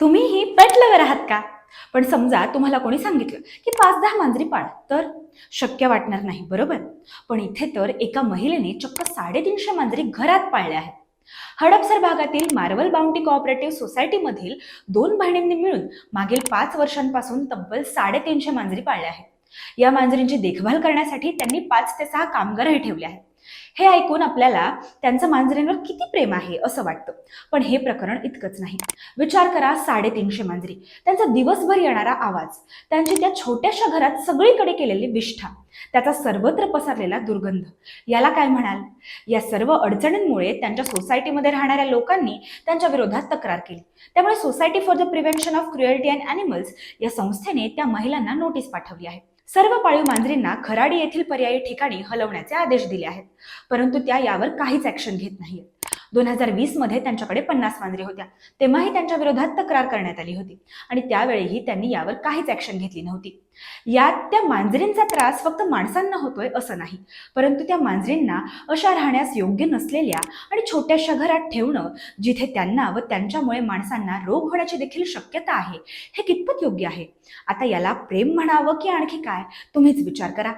तुम्हीही पेट लवर आहात का? पण समजा तुम्हाला कोणी सांगितलं की पाच दहा मांजरी पाळ तर? शक्य वाटणार नाही बरोबर? पण इथे तर एका महिलेने चक्क साडेतीनशे मांजरी घरात पाळल्या आहेत. हडपसर भागातील मार्वल बाउंटी कोऑपरेटिव्ह सोसायटीमधील दोन बहिणींनी मिळून मागील पाच वर्षांपासून तब्बल साडेतीनशे मांजरी पाळल्या आहेत. या मांजरींची देखभाल करण्यासाठी त्यांनी पाच ते सहा कामगारही ठेवले आहेत. हे ऐकून आपल्याला त्यांचं मांजरींवर किती प्रेम आहे असं वाटतं. पण हे प्रकरण इतकंच नाही. विचार करा साडेतीनशे मांजरी. त्यांचा दिवसभर येणारा आवाज त्यांची त्या छोट्याशा घरात सगळीकडे केलेली विष्ठा त्याचा सर्वत्र पसरलेला दुर्गंध. याला काय म्हणाल? या सर्व अडचणींमुळे त्यांच्या सोसायटीमध्ये राहणाऱ्या लोकांनी त्यांच्या विरोधात तक्रार केली. त्यामुळे society for the prevention of cruelty and animals या संस्थेने त्या महिलांना नोटीस पाठवली आहे. सर्व पाळीव मांजरींना खराडी येथील पर्यायी ठिकाणी हलवण्याचे आदेश दिले आहेत. परंतु त्या यावर काहीच ऍक्शन घेत नाहीत दोन हजार वीसमध्ये त्यांच्याकडे पन्नास मांजरी होत्या. तेव्हाही त्यांच्या विरोधात तक्रार करण्यात आली होती. आणि त्यावेळीही त्यांनी यावर काहीच ऍक्शन घेतली नव्हती. यात त्या मांजरींचा त्रास फक्त माणसांना होतोय असं नाही. परंतु त्या मांजरींना अशा राहण्यास योग्य नसलेल्या आणि छोट्याशा घरात ठेवणं जिथे त्यांना व त्यांच्यामुळे माणसांना रोग होण्याची देखील शक्यता आहे हे कितपत योग्य आहे? आता याला प्रेम म्हणावं की आणखी काय? तुम्हीच विचार करा.